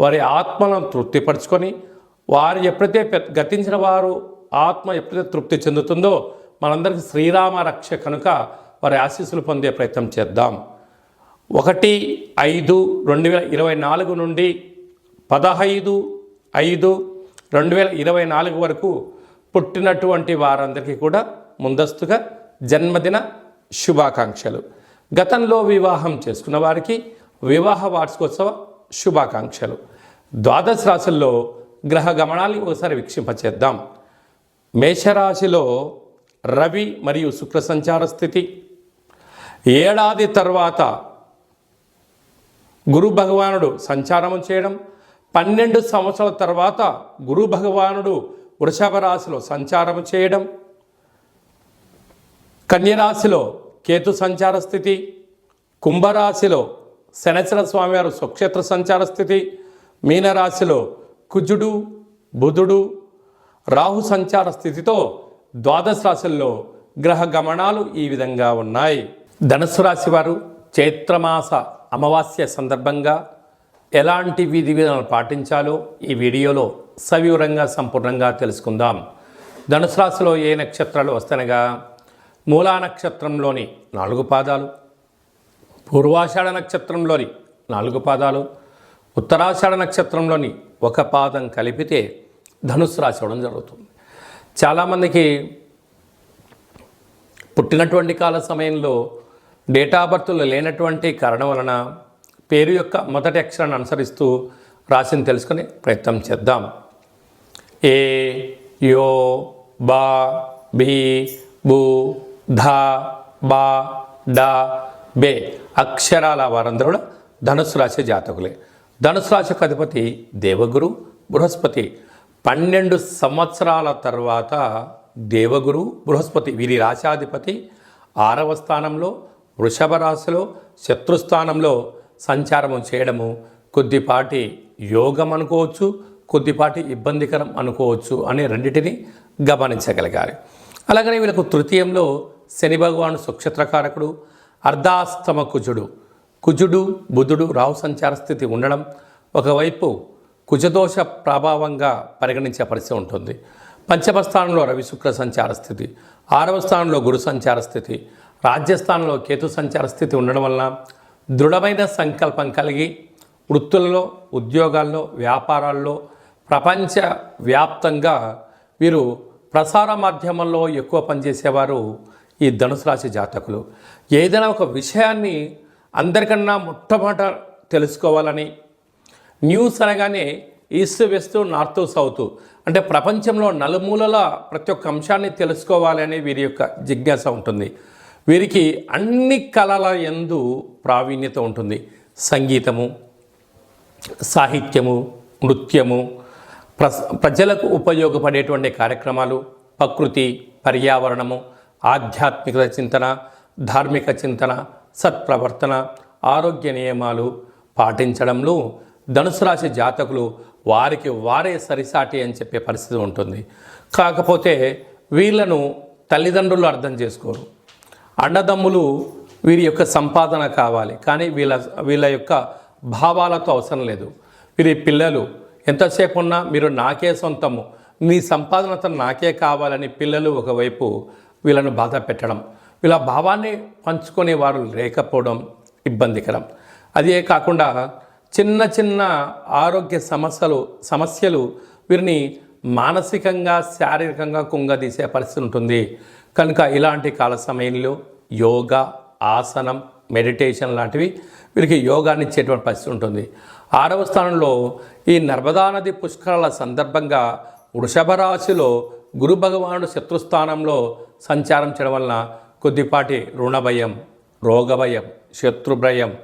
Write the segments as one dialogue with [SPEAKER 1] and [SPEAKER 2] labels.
[SPEAKER 1] వారి ఆత్మలను తృప్తిపరచుకొని వారు ఎప్పుడైతే గతించిన వారు ఆత్మ ఎప్పుడైతే తృప్తి చెందుతుందో మనందరికీ శ్రీరామ రక్ష కనుక వారి ఆశీస్సులు పొందే ప్రయత్నం చేద్దాం. ఒకటి ఐదు రెండు వేల ఇరవై నాలుగు నుండి పదహైదు ఐదు రెండు వేల ఇరవై నాలుగు వరకు పుట్టినటువంటి వారందరికీ కూడా ముందస్తుగా జన్మదిన శుభాకాంక్షలు. గతంలో వివాహం చేసుకున్న వారికి వివాహ వార్షికోత్సవ శుభాకాంక్షలు. ద్వాదశ రాశుల్లో గ్రహ గమనాన్ని ఒకసారి వీక్షింపచేద్దాం. మేషరాశిలో రవి మరియు శుక్ర సంచార స్థితి. ఏడాది తర్వాత గురు భగవానుడు సంచారం చేయడం. పన్నెండు సంవత్సరాల తర్వాత గురు భగవానుడు వృషభ రాశిలో సంచారం చేయడం. కన్యరాశిలో కేతు సంచార స్థితి. కుంభరాశిలో శనేశ్వర స్వామివారు స్వక్షేత్ర సంచార స్థితి మీనరాశిలో కుజుడు బుధుడు రాహు సంచార స్థితితో ద్వాదశ రాశుల్లో గ్రహ గమనాలు ఈ విధంగా ఉన్నాయి. ధనుసు రాశి వారు చైత్రమాస అమావాస్య సందర్భంగా ఎలాంటి విధి విధానాలు పాటించాలో ఈ వీడియోలో సవివరంగా సంపూర్ణంగా తెలుసుకుందాం. ధనుసు రాశిలో ఏ నక్షత్రాలు వస్తనగా? మూలా నక్షత్రంలోని నాలుగు పాదాలు పూర్వాషాఢ నక్షత్రంలోని నాలుగు పాదాలు ఉత్తరాషాఢ నక్షత్రంలోని ఒక పాదం కలిపితే ధనుసు రాశి అవడం జరుగుతుంది. చాలామందికి పుట్టినటువంటి కాల సమయంలో డేటా బర్త్లు లేనటువంటి కారణం వలన పేరు యొక్క మొదటి అక్షరాన్ని అనుసరిస్తూ రాశిని తెలుసుకునే ప్రయత్నం చేద్దాం. ఏ యో బా బి బు ధ బా డా బే. అక్షరాల వారందరూ కూడా ధనుసు రాశి జాతకులే. ధనుసు రాశికి అధిపతి దేవగురు బృహస్పతి. పన్నెండు సంవత్సరాల తర్వాత దేవగురు బృహస్పతి వీరి రాశాధిపతి. ఆరవ స్థానంలో వృషభ రాశిలో శత్రుస్థానంలో సంచారము చేయడము. కొద్దిపాటి యోగం అనుకోవచ్చు కొద్దిపాటి ఇబ్బందికరం అనుకోవచ్చు అనే రెండింటిని గమనించగలగాలి. అలాగనే వీళ్ళకు తృతీయంలో శని భగవాను సుక్షత్రకారకుడు అర్ధాస్తమ కుజుడు కుజుడు బుధుడు రాహు సంచార స్థితి ఉండడం ఒకవైపు కుజదోష ప్రభావంగా పరిగణించే పరిస్థితి ఉంటుంది. పంచమ స్థానంలో రవి శుక్ర సంచార స్థితి ఆరవ స్థానంలో గురు సంచార స్థితి రాజ్యస్థానంలో కేతు సంచార స్థితి ఉండడం వలన దృఢమైన సంకల్పం కలిగి వృత్తులలో ఉద్యోగాల్లో వ్యాపారాల్లో ప్రపంచ వ్యాప్తంగా వీరు ప్రసార మాధ్యమంలో ఎక్కువ పనిచేసేవారు ఈ ధనుసు రాశి జాతకులు. ఏదైనా ఒక విషయాన్ని అందరికన్నా మొట్టమొదట తెలుసుకోవాలని న్యూస్ అనగానే ఈస్ట్ వెస్ట్ నార్త్ సౌత్ అంటే ప్రపంచంలో నలుమూలల ప్రతి ఒక్క అంశాన్ని తెలుసుకోవాలి అనే వీరి యొక్క జిజ్ఞాస ఉంటుంది. వీరికి అన్ని కళల ఎందు ప్రావీణ్యత ఉంటుంది. సంగీతము సాహిత్యము నృత్యము ప్రజలకు ఉపయోగపడేటువంటి కార్యక్రమాలు ప్రకృతి పర్యావరణము ఆధ్యాత్మిక చింతన ధార్మిక చింతన సత్ప్రవర్తన ఆరోగ్య నియమాలు పాటించడంలో ధనుసు రాశి జాతకులు వారికి వారే సరిసాటి అని చెప్పే పరిస్థితి ఉంటుంది. కాకపోతే వీళ్ళను తల్లిదండ్రులు అర్థం చేసుకోరు. అన్నదమ్ములు వీరి యొక్క సంపాదన కావాలి. కానీ వీళ్ళ వీళ్ళ యొక్క భావాలతో అవసరం లేదు. వీరి పిల్లలు ఎంతసేపు ఉన్నా మీరు నాకే సొంతము మీ సంపాదనతో నాకే కావాలని పిల్లలు ఒకవైపు వీళ్ళను బాధ పెట్టడం వీళ్ళ భావాన్ని పంచుకునే వారు లేకపోవడం ఇబ్బందికరం. అదే కాకుండా చిన్న చిన్న ఆరోగ్య సమస్యలు సమస్యలు వీరిని మానసికంగా శారీరకంగా కుంగదీసే పరిస్థితి ఉంటుంది. కనుక ఇలాంటి కాల సమయంలో యోగా ఆసనం మెడిటేషన్ లాంటివి వీరికి యోగాన్ని ఇచ్చేటువంటి పరిస్థితి ఉంటుంది. ఆరవ స్థానంలో ఈ నర్మదా నది పుష్కరాల సందర్భంగా వృషభ రాశిలో గురు భగవానుడు శత్రుస్థానంలో సంచారం చేయడం వలన కొద్దిపాటి రుణభయం రోగభయం శత్రుభయం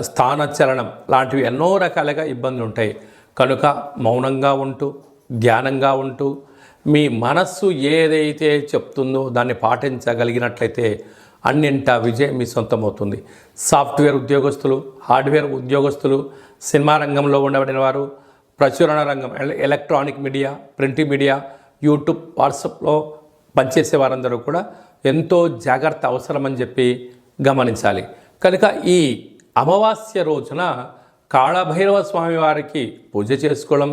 [SPEAKER 1] స్థానచలనం లాంటివి ఎన్నో రకాలుగా ఇబ్బందులు ఉంటాయి. కనుక మౌనంగా ఉంటూ ధ్యానంగా ఉంటూ మీ మనస్సు ఏదైతే చెప్తుందో దాన్ని పాటించగలిగినట్లయితే అన్నింటా విజయం మీ సొంతమవుతుంది. సాఫ్ట్వేర్ ఉద్యోగస్తులు హార్డ్వేర్ ఉద్యోగస్తులు సినిమా రంగంలో ఉండబడిన వారు ప్రచురణ రంగం ఎల- electronic media print media YouTube వాట్సాప్లో పనిచేసే వారందరూ కూడా ఎంతో జాగ్రత్త అవసరమని చెప్పి గమనించాలి. కనుక ఈ అమావాస్య రోజున కాళభైరవ స్వామి వారికి పూజ చేసుకోవడం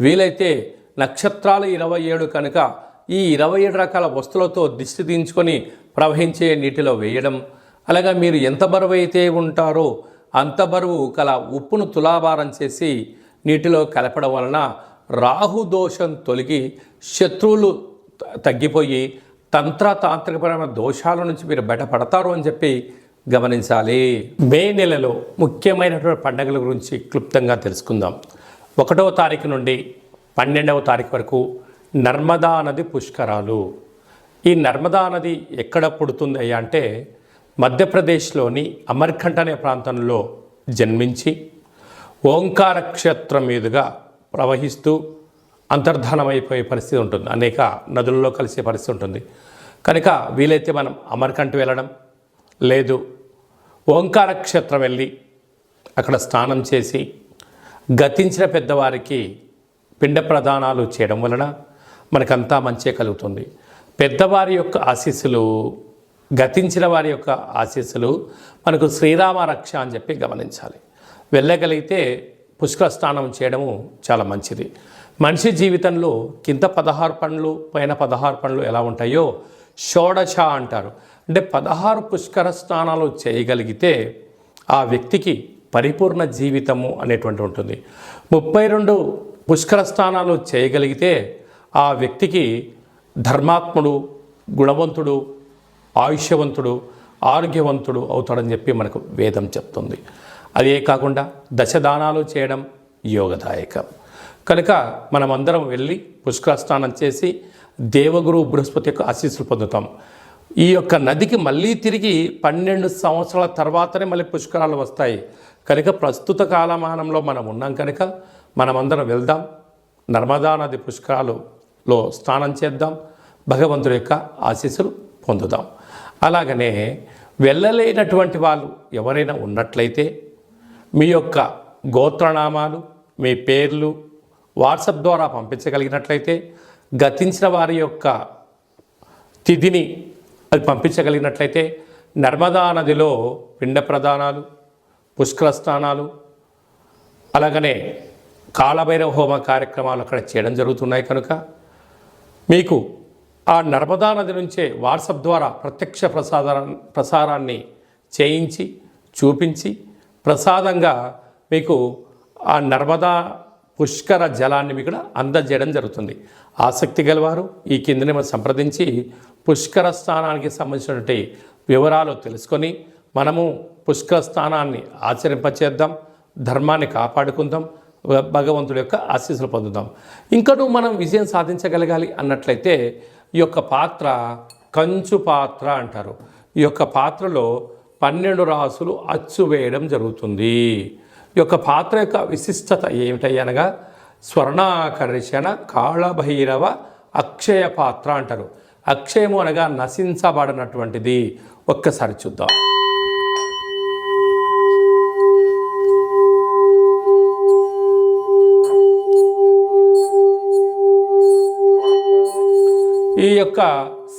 [SPEAKER 1] వీలైతే నక్షత్రాలు ఇరవై ఏడు కనుక ఈ ఇరవై ఏడు రకాల వస్తువులతో దిష్టి తీయించుకొని ప్రవహించే నీటిలో వేయడం అలాగా మీరు ఎంత బరువు అయితే ఉంటారో అంత బరువు కల ఉప్పును తులాభారం చేసి నీటిలో కలపడం వలన రాహు దోషం తొలగి శత్రువులు తగ్గిపోయి తంత్ర తాంత్రికపరమైన దోషాల నుంచి మీరు బయటపడతారు అని చెప్పి గమనించాలి. మే నెలలో ముఖ్యమైనటువంటి పండుగల గురించి క్లుప్తంగా తెలుసుకుందాం. ఒకటవ తారీఖు నుండి పన్నెండవ తారీఖు వరకు నర్మదా నది పుష్కరాలు. ఈ నర్మదా నది ఎక్కడ పుడుతుంది అయ్యా అంటే మధ్యప్రదేశ్లోని అమర్కంఠ అనే ప్రాంతంలో జన్మించి ఓంకార క్షేత్రం మీదుగా ప్రవహిస్తూ అంతర్ధానమైపోయే పరిస్థితి ఉంటుంది. అనేక నదులలో కలిసే పరిస్థితి ఉంటుంది. కనుక వీలైతే మనం అమర్కంఠ వెళ్ళడం లేదు ఓంకార క్షేత్రం వెళ్ళి అక్కడ స్నానం చేసి గతించిన పెద్దవారికి పిండ ప్రదానాలు చేయడం వలన మనకంతా మంచే కలుగుతుంది. పెద్దవారి యొక్క ఆశీస్సులు గతించిన వారి యొక్క ఆశీస్సులు మనకు శ్రీరామ రక్ష అని చెప్పి గమనించాలి. వెళ్ళగలిగితే పుష్కర స్నానం చేయడము చాలా మంచిది. మనిషి జీవితంలో కింద పదహారు పండ్లు పైన పదహారు పండ్లు ఎలా ఉంటాయో షోడశ అంటారు. అంటే పదహారు పుష్కర స్నానాలు చేయగలిగితే ఆ వ్యక్తికి పరిపూర్ణ జీవితము అనేటువంటి ఉంటుంది. ముప్పై రెండు పుష్కర స్నానాలు చేయగలిగితే ఆ వ్యక్తికి ధర్మాత్ముడు గుణవంతుడు ఆయుష్యవంతుడు ఆరోగ్యవంతుడు అవుతాడని చెప్పి మనకు వేదం చెప్తుంది. అదే కాకుండా దశదానాలు చేయడం యోగదాయకం. కనుక మనమందరం వెళ్ళి పుష్కర స్నానం చేసి దేవగురు బృహస్పతి యొక్క ఆశీస్సులు పొందుతాం. ఈ యొక్క నదికి మళ్ళీ తిరిగి పన్నెండు సంవత్సరాల తర్వాతనే మళ్ళీ పుష్కరాలు వస్తాయి. కనుక ప్రస్తుత కాలమానంలో మనం ఉన్నాం కనుక మనమందరం వెళ్దాం. నర్మదా నది పుష్కరాలులో స్నానం చేద్దాం. భగవంతుడి యొక్క ఆశీస్సులు పొందుదాం. అలాగనే వెళ్ళలేనటువంటి వాళ్ళు ఎవరైనా ఉన్నట్లయితే మీ యొక్క గోత్రనామాలు మీ పేర్లు వాట్సాప్ ద్వారా పంపించగలిగినట్లయితే గతించిన వారి యొక్క తిథిని అది పంపించగలిగినట్లయితే నర్మదా నదిలో పిండ ప్రదానాలు పుష్కర స్నానాలు అలాగనే కాలభైరవ హోమ కార్యక్రమాలు అక్కడ చేయడం జరుగుతున్నాయి కనుక మీకు ఆ నర్మదా నది నుంచే వాట్సాప్ ద్వారా ప్రత్యక్ష ప్రసాద ప్రసారాన్ని చేయించి చూపించి ప్రసాదంగా మీకు ఆ నర్మదా పుష్కర జలాన్ని ఇక్కడ కూడా అందజేయడం జరుగుతుంది. ఆసక్తి గలవారు ఈ కిందని మనం సంప్రదించి పుష్కర స్థానానికి సంబంధించినటువంటి వివరాలు తెలుసుకొని మనము పుష్కర స్థానాన్ని ఆచరింపచేద్దాం ధర్మాన్ని కాపాడుకుందాం భగవంతుడి యొక్క ఆశీస్సులు పొందుదాం. ఇంకనూ మనం విజయం సాధించగలగాలి అన్నట్లయితే ఈ యొక్క పాత్ర కంచు పాత్ర అంటారు. ఈ యొక్క పాత్రలో పన్నెండు రాసులు అచ్చు వేయడం జరుగుతుంది. యొక్క పాత్ర యొక్క విశిష్టత ఏమిటయ్యనగా స్వర్ణాకర్షణ కాళభైరవ అక్షయ పాత్ర అంటారు. అక్షయము అనగా నశించబడినటువంటిది. ఒక్కసారి చూద్దాం. ఈ యొక్క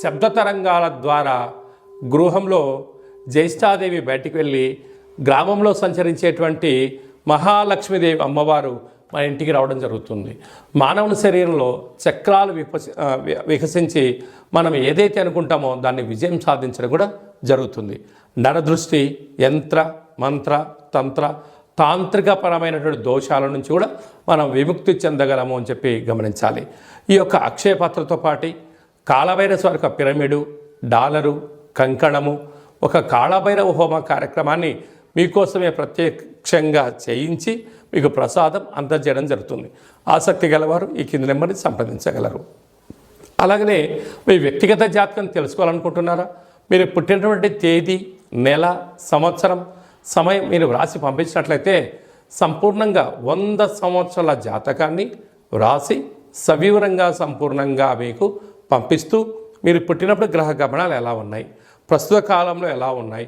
[SPEAKER 1] శబ్ద తరంగాల ద్వారా గృహంలో జ్యేష్ఠాదేవి బయటికి వెళ్ళి గ్రామంలో సంచరించేటువంటి మహాలక్ష్మీదేవి అమ్మవారు మన ఇంటికి రావడం జరుగుతుంది. మానవుని శరీరంలో చక్రాలు విపసి వికసించి మనం ఏదైతే అనుకుంటామో దాన్ని విజయం సాధించడం కూడా జరుగుతుంది. నరదృష్టి యంత్ర మంత్ర తంత్ర తాంత్రికపరమైనటువంటి దోషాల నుంచి కూడా మనం విముక్తి చెందగలము అని చెప్పి గమనించాలి. ఈ యొక్క అక్షయపాత్రతో పాటి కాళభైరస్వారి యొక్క పిరమిడు డాలరు కంకణము ఒక కాళభైరవ హోమ కార్యక్రమాన్ని మీకోసమే ప్రత్యక్షంగా చేయించి మీకు ప్రసాదం అందజేయడం జరుగుతుంది. ఆసక్తి గలవారు ఈ కింది నెంబర్ని సంప్రదించగలరు. అలాగనే మీ వ్యక్తిగత జాతకం తెలుసుకోవాలనుకుంటున్నారా? మీరు పుట్టినటువంటి తేదీ నెల సంవత్సరం సమయం మీరు వ్రాసి పంపించినట్లయితే సంపూర్ణంగా వంద సంవత్సరాల జాతకాన్ని వ్రాసి సవివరంగా సంపూర్ణంగా మీకు పంపిస్తూ మీరు పుట్టినప్పుడు గ్రహ గమనాలు ఎలా ఉన్నాయి? ప్రస్తుత కాలంలో ఎలా ఉన్నాయి?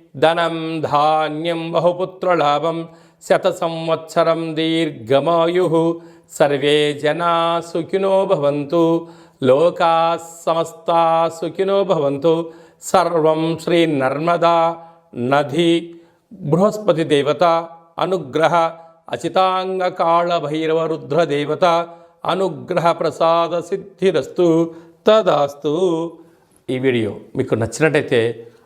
[SPEAKER 1] ధనం ధాన్యం బహుపుత్రలాభం శత సంవత్సరం దీర్ఘమాయు. సర్వే జనా సుఖినో భవంతు లోకా సమస్త సుఖినో భవంతు. సర్వం శ్రీ నర్మదా నది బృహస్పతి దేవత అనుగ్రహ అచితాంగ కాళ భైరవ రుద్ర దేవత అనుగ్రహ ప్రసాద సిద్ధిరస్తు తదాస్తు. ఈ వీడియో మీకు నచ్చినట్టయితే